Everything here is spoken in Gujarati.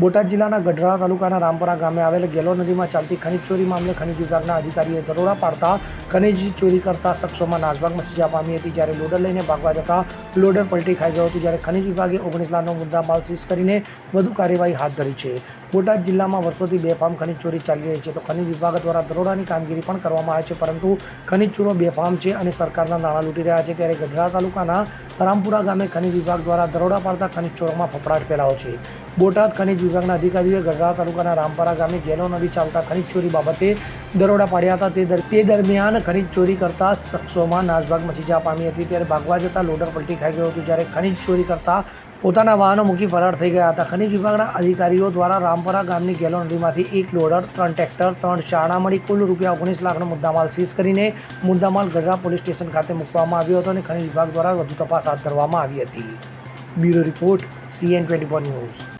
બોટાદ જિલ્લાના ગઢડા તાલુકાના રામપરા ગામે આવેલ ગેલો નદીમાં ચાલતી ખનીજ ચોરી મામલે ખનીજ વિભાગના અધિકારીએ દરોડા પાડતા ખનીજ ચોરી કરતા શખ્સોમાં નાસભાગ મચી પામી હતી જ્યારે લોડર લઈને ભાગવા જતા લોડર પલટી ખાઈ ગયો હતો જ્યારે ખનીજ વિભાગે ઓગણીસ લાખનો મુદ્દા માલ સીઝ કરીને વધુ કાર્યવાહી હાથ ધરી છે. બોટાદ જિલ્લામાં વર્ષોથી બેફામ ખનીજ ચોરી ચાલી રહી છે તો ખનીજ વિભાગ દ્વારા દરોડાની કામગીરી પણ કરવામાં આવે છે પરંતુ ખનીજ ચોરો બેફામ છે અને સરકારના નાણાં લૂંટી રહ્યા છે ત્યારે ગઢડા તાલુકાના રામપુરા ગામે ખનીજ વિભાગ દ્વારા દરોડા પાડતા ખનીજ ચોરોમાં ફફડાટ ફેલાયો છે. બોટાદ ખનીજ વિભાગના અધિકારીઓએ ગઢડા તાલુકાના રામપરા ગામે ગેલો નદી ચાલતા ખનીજ ચોરી બાબતે દરોડા પાડ્યા હતા. તે તે દરમિયાન ખનીજ ચોરી કરતા શખ્સોમાં નાસભાગ મચી જવા પામી હતી. ત્યારે ભાગવા જતા લોડર પલટી ખાઈ ગયો હતું. જ્યારે ખનીજ ચોરી કરતા પોતાના વાહનો મૂકી ફરાર થઈ ગયા હતા. ખનીજ વિભાગના અધિકારીઓ દ્વારા રામપરા ગામની ગેલો નદીમાંથી એક લોડર, ત્રણ ટ્રેક્ટર, ત્રણ શાળા મળી કુલ રૂપિયા ઓગણીસ લાખનો મુદ્દામાલ સીઝ કરીને મુદ્દામાલ ગઢડા પોલીસ સ્ટેશન ખાતે મૂકવામાં આવ્યો હતો અને ખનીજ વિભાગ દ્વારા વધુ તપાસ હાથ ધરવામાં આવી હતી. Bureau report, CN twenty news.